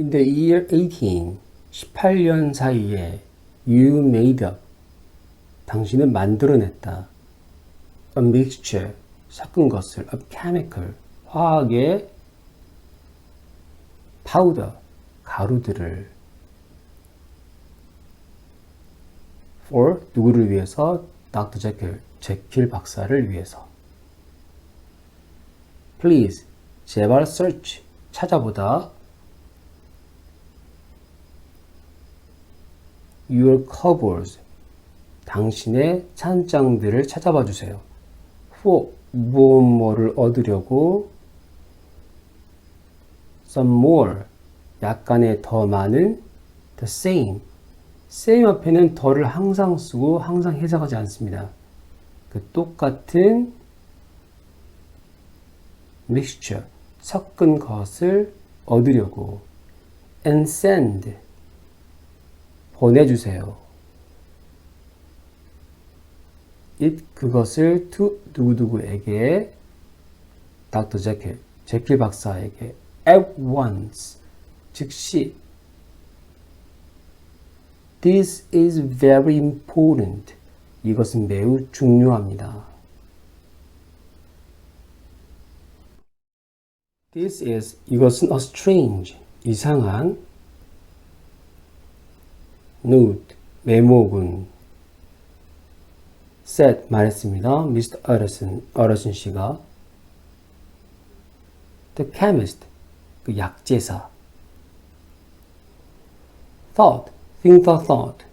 In the year 18, 18년 사이에 you made up, 당신은 만들어냈다. A mixture, 섞은 것을, of chemical, 화학의 powder, 가루들을 for 누구를 위해서? Dr. Jekyll, 제킬 박사를 위해서. Please, 제발 search, 찾아보다. Your cupboards, 당신의 찬장들을 찾아봐 주세요. For 무엇 뭐를 얻으려고? Some more, 약간의 더 많은? The same, same 앞에는 더를 항상 쓰고 항상 해석하지 않습니다. 그 똑같은 mixture, 섞은 것을 얻으려고. And send, 보내주세요. it, 그것을 to 누구누구에게 닥터 제킬, 제킬 박사에게 at once, 즉시 This is very important. 이것은 매우 중요합니다. This is 이것은 a strange 이상한 note 메모군 said 말했습니다. Mr. 어르슨 어르슨 씨가 the chemist 그 약제사 thought think the thought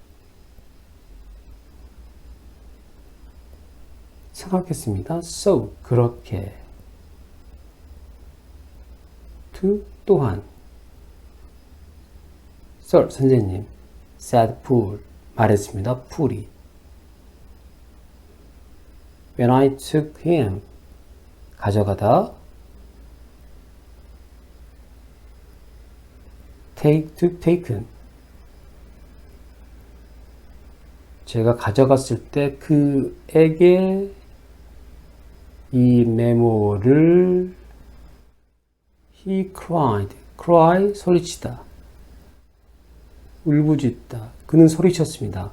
생각했습니다. So 그렇게 to 또한 Sir 선생님 said pool 말했습니다. 풀이 When I took him 가져가다 take to taken 제가 가져갔을 때 그에게 이 메모를 he cried cry 소리치다 울부짖다 그는 소리쳤습니다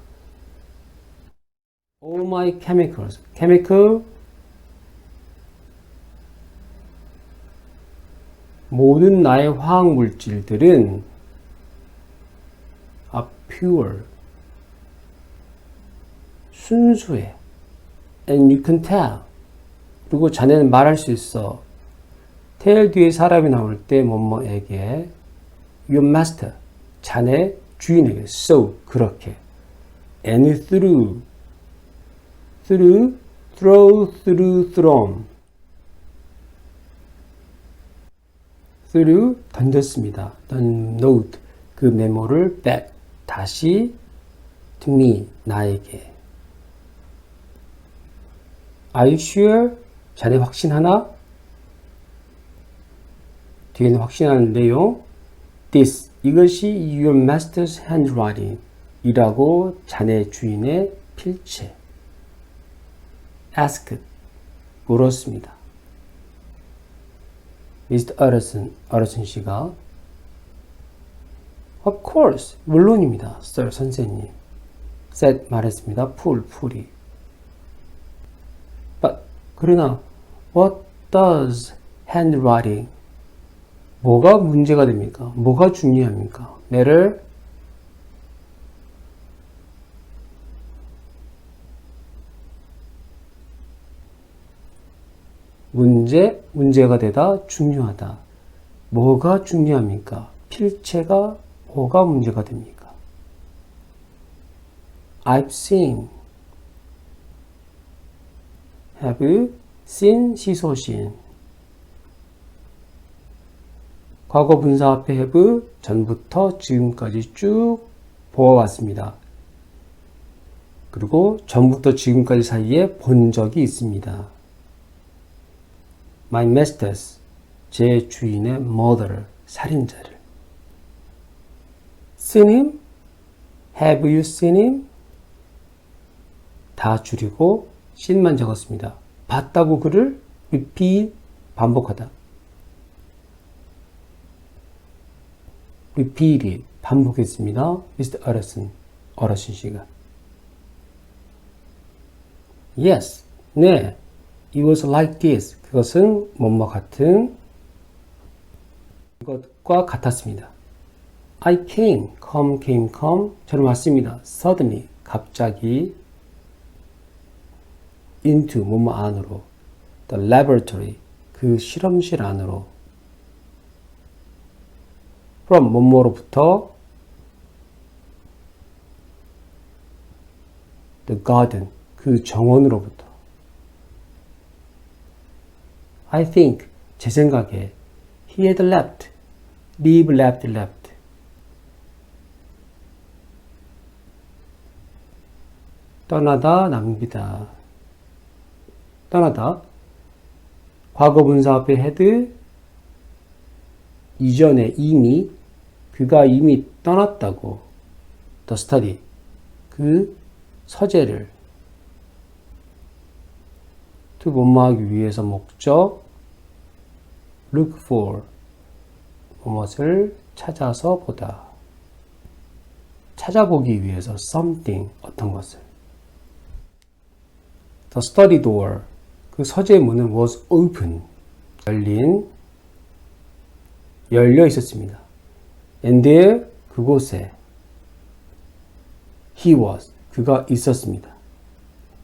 all my chemicals chemical 모든 나의 화학 물질들은 are pure 순수해 and you can tell 그리고 자네는 말할 수 있어 tell 뒤에 사람이 나올 때 뭐뭐에게 your master 자네 주인에게 so 그렇게 and through through throw through thrown through 던졌습니다. 던 note 그 메모를 back 다시 to me 나에게 Are you sure? 자네 확신하나? 뒤에는 확신하는 내용 This 이것이 your master's handwriting 이라고 자네 주인의 필체 asked 물었습니다. Mr. 어르슨, 어르슨 씨가 Of course, 물론입니다, sir, 선생님. said 말했습니다. 풀, 풀이. But, 그러나, what does handwriting? 뭐가 문제가 됩니까? 뭐가 중요합니까? matter 문제, 문제가 되다 중요하다. 뭐가 중요합니까? 필체가 뭐가 문제가 됩니까? I've seen, have seen 시소신. 과거 분사 앞에 have 전부터 지금까지 쭉 보아왔습니다. 그리고 전부터 지금까지 사이에 본 적이 있습니다. My masters, 제 주인의 murderer, 살인자를. Seen him? Have you seen him? 다 줄이고 sin만 적었습니다. 봤다고 그를 repeat, 반복하다. Repeated. 반복했습니다. Mr. 어르신, 어르신 씨가. Yes. 네. It was like this. 그것은 뭐뭐 같은 것과 같았습니다. I came, come, came, come. 저는 왔습니다. Suddenly, 갑자기 into 뭐뭐 안으로 the laboratory 그 실험실 안으로 from 뭐뭐로부터 the garden 그 정원으로부터 I think 제 생각에 he had left leave left left 떠나다 낭비다 떠나다 과거 분사 앞에 had 이전에 이미 그가 이미 떠났다고. the study 그 서재를 to 뭐뭐하기 위해서 목적 look for 무엇을 찾아서 보다. 찾아보기 위해서 something 어떤 것을. the study door. 그 서재의 문은 was open. 열린 열려 있었습니다. And there 그곳에 he was 그가 있었습니다.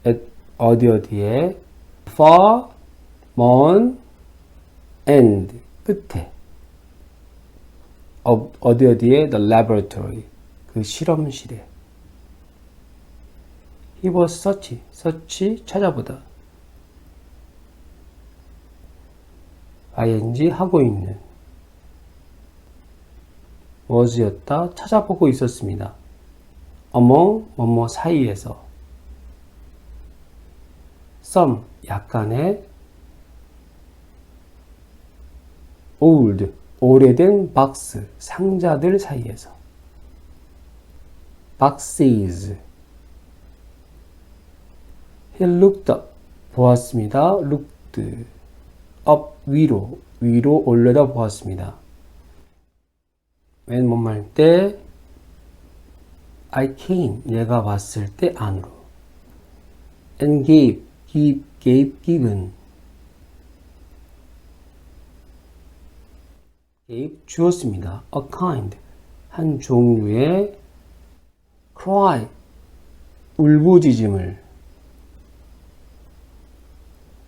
at 어디 어디에 far 먼 end 끝에 어, 어디 어디에 the laboratory 그 실험실에 he was search search 찾아보다 ing 하고 있는 was였다 찾아보고 있었습니다. among 뭐뭐 사이에서 some 약간의 old 오래된 박스 상자들 사이에서 boxes he looked up 보았습니다. looked up 위로 위로 올려다 보았습니다. When 뭐할 때 I came 내가 왔을 때 안으로 and gave give gave given gave 주었습니다. a kind 한 종류의 cry 울부짖음을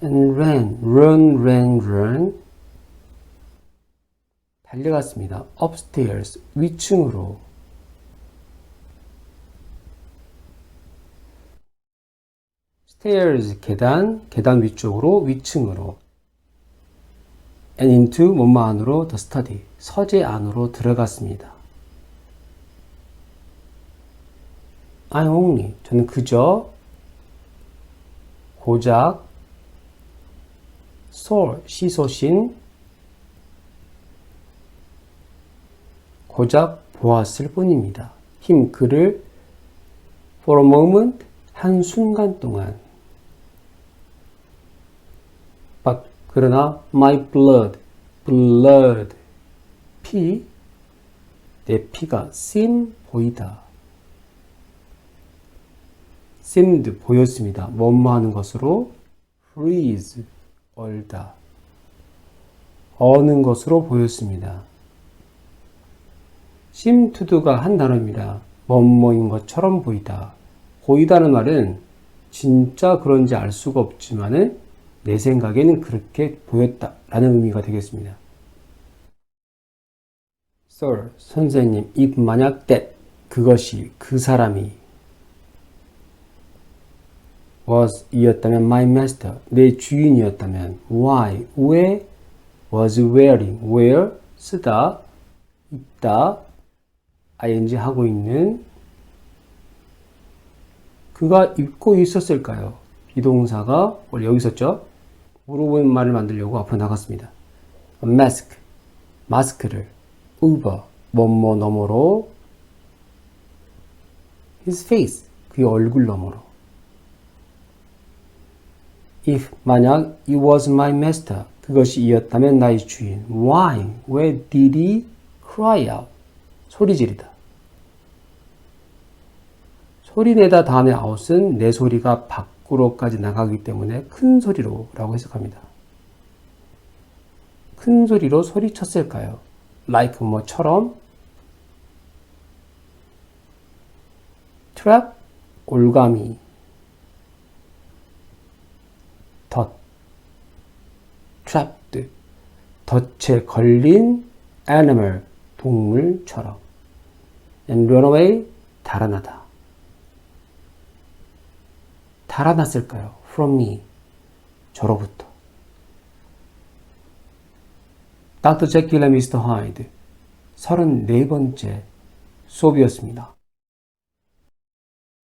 and ran run ran run 달려갔습니다. upstairs 위층으로 stairs 계단 계단 위쪽으로 위층으로 and into 뭐뭐 안으로 the study 서재 안으로 들어갔습니다. I only 저는 그저 고작 saw 시소신 고작 보았을 뿐입니다. 힘 그를 for a moment 한 순간 동안 but 그러나 my blood blood 피 내 피가 seem 보이다 seemed 보였습니다. 뭐뭐 하는 것으로 freeze 얼다 어는 것으로 보였습니다. Do가 한 단어입니다. 뭐뭐인 것처럼 보이다. 보이다는 말은 진짜 그런지 알 수가 없지만은 내 생각에는 그렇게 보였다 라는 의미가 되겠습니다. Sir, 선생님, if 만약 that 그것이 그 사람이 was 이었다면 my master 내 주인이었다면 why 왜 was wearing wear 쓰다 있다 ing 하고 있는 그가 입고 있었을까요? 비동사가 원래 여기 있었죠? 물어보는 말을 만들려고 앞으로 나갔습니다. mask 마스크를 over 뭐뭐 너머로 his face 그의 얼굴 너머로 if 만약 it was my master 그것이 이었다면 나의 주인 why 왜 did he cry out 소리 지르다. 소리 내다 다음에 아웃은 내 소리가 밖으로까지 나가기 때문에 큰 소리로 라고 해석합니다. 큰 소리로 소리쳤을까요? like 뭐처럼 trap 올가미 덫 trapped 덫에 걸린 animal 동물처럼 and run away 달아나다 달아났을까요? from me 저로부터 닥터 제킬과 미스터 하이드 34번째 수업이었습니다.